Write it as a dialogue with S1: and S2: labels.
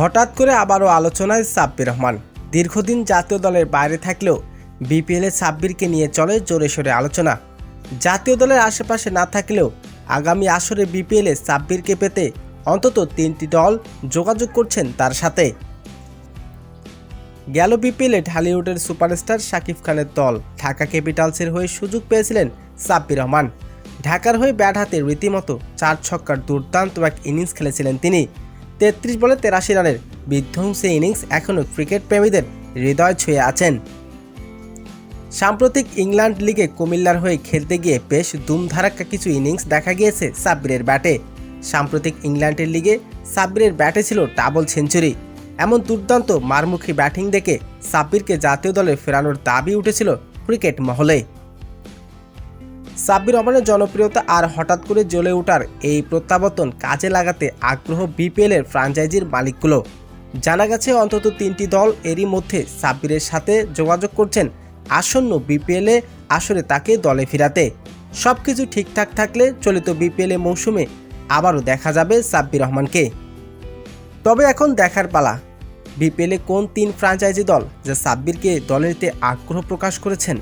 S1: হঠাৎ করে আবারও আলোচনায় সাব্বির রহমান। দীর্ঘদিন জাতীয় দলের বাইরে থাকলেও বিপিএলে সাব্বিরকে নিয়ে চলে জোরে সোরে আলোচনা। জাতীয় দলের আশেপাশে না থাকলেও আগামী আসরে বিপিএলে সাব্বিরকে পেতে অন্তত তিনটি দল যোগাযোগ করছেন তার সাথে। গেল বিপিএলে ঢালিউডের সুপারস্টার শাকিব খানের দল ঢাকা ক্যাপিটালসের হয়ে সুযোগ পেয়েছিলেন সাব্বির রহমান। ঢাকার হয়ে ব্যাট হাতে রীতিমতো চার ছক্কার দুর্দান্ত এক ইনিংস খেলেছিলেন তিনি। তেত্রিশ বলে তেরাশি রানের বিধ্বংসী ইনিংস এখনও ক্রিকেট প্রেমীদের হৃদয় ছুঁয়ে আছেন। সাম্প্রতিক ইংল্যান্ড লিগে কুমিল্লার হয়ে খেলতে গিয়ে বেশ দুমধারাক্কা কিছু ইনিংস দেখা গিয়েছে সাব্বিরের ব্যাটে। সাম্প্রতিক ইংল্যান্ডের লিগে সাব্বিরের ব্যাটে ছিল ডাবল সেঞ্চুরি। এমন দুর্দান্ত মারমুখী ব্যাটিং দেখে সাব্বিরকে জাতীয় দলে ফেরানোর দাবি উঠেছিল ক্রিকেট মহলে। সাব্বির রহমানের জনপ্রিয়তা আর হঠাৎ করে জ্বলে ওঠার এই প্রত্যাবর্তন কাজে লাগাতে আগ্রহ বিপিএলের ফ্রাঞ্চাইজির মালিকগুলো। জানা গেছে, অন্তত তিনটি দল এরই মধ্যে সাব্বিরের সাথে যোগাযোগ করছেন আসন্ন বিপিএলে আসরে তাকে দলে ফিরাতে। সব কিছু ঠিকঠাক থাকলে চলিত বিপিএলে মৌসুমে আবারও দেখা যাবে সাব্বির রহমানকে। তবে এখন দেখার পালা। বিপিএলে কোন তিন ফ্রাঞ্চাইজি দল যা সাব্বিরকে দলে নিতে আগ্রহ প্রকাশ করেছেন?